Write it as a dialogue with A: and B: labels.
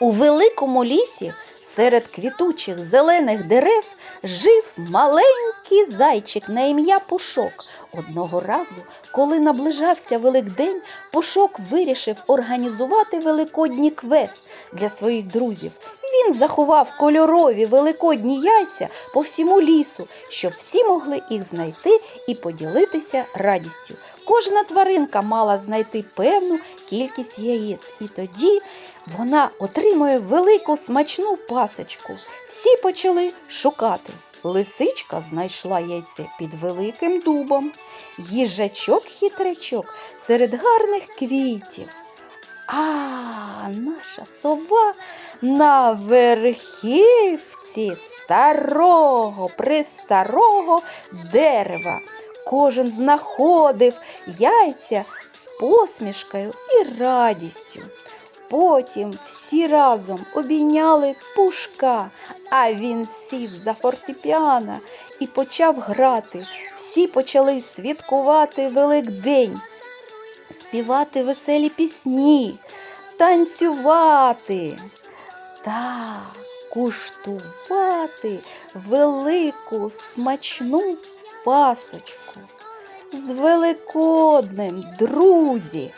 A: У великому лісі серед квітучих зелених дерев жив маленький зайчик на ім'я Пушок. Одного разу, коли наближався Великдень, Пушок вирішив організувати великодній квест для своїх друзів. Він заховав кольорові великодні яйця по всьому лісу, щоб всі могли їх знайти і поділитися радістю. Кожна тваринка мала знайти певну кількість яєць, і тоді вона отримує велику смачну пасочку. Всі почали шукати. Лисичка знайшла яйце під великим дубом, їжачок-хитрячок серед гарних квітів. А наша сова на верхівці старого пристарого дерева. Кожен знаходив яйця з посмішкою і радістю. Потім всі разом обійняли пушка, а він сів за фортепіано і почав грати. Всі почали святкувати Великдень, співати веселі пісні, танцювати та куштувати велику смачну пасочку. З Великоднем, друзі!